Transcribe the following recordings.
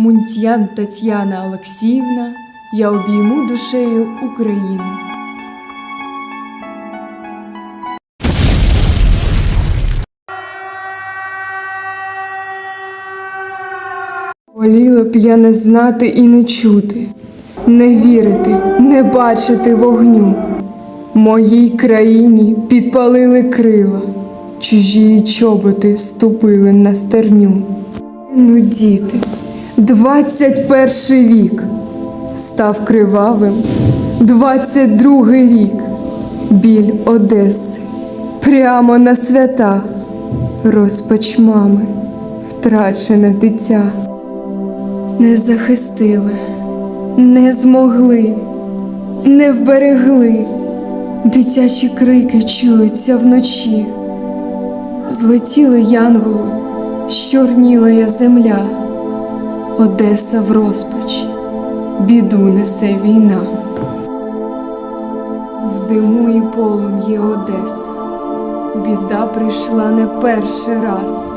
Мунтян Тетяна Олексіївна, я обійму душею Україну. Воліла б я не знати і не чути, не вірити, не бачити вогню. Моїй країні підпалили крила, чужі чоботи ступили на стерню. Ну, діти, двадцять перший вік став кривавим, двадцять другий рік, біль Одеси, прямо на свята, розпач мами, втрачене дитя. Не захистили, не змогли, не вберегли. Дитячі крики чуються вночі. Злетіли янголи, щорніла я земля. Одеса в розпачі, біду несе війна. В диму і полум'ї Одеса, біда прийшла не перший раз.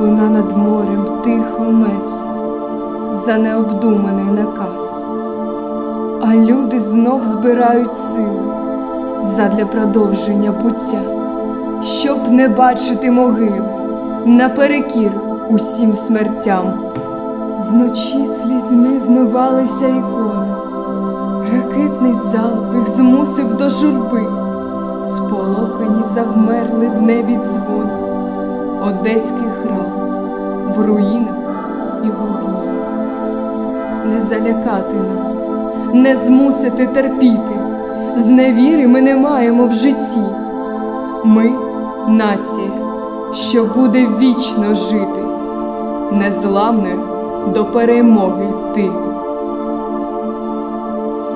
Луна над морем тихо месе за необдуманий наказ. А люди знов збирають сили задля продовження буття, щоб не бачити могили наперекір усім смертям. Вночі слізьми вмивалися ікони, ракетний залп їх змусив до журби, сполохані завмерли в небі дзвони, Одеський храм в руїнах і вогні. Не залякати нас, не змусити терпіти. З невіри ми не маємо в житті. Ми нація, що буде вічно жити, незламною до перемоги йти.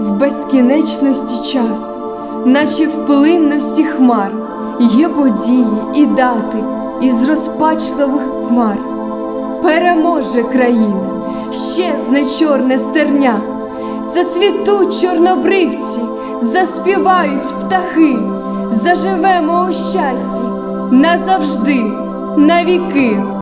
В безкінечності часу, наче в плинності хмар, є події і дати із розпачливих хмар. Переможе країна, щезне чорне стерня, зацвітуть чорнобривці, заспівають птахи, заживемо у щасті назавжди, навіки.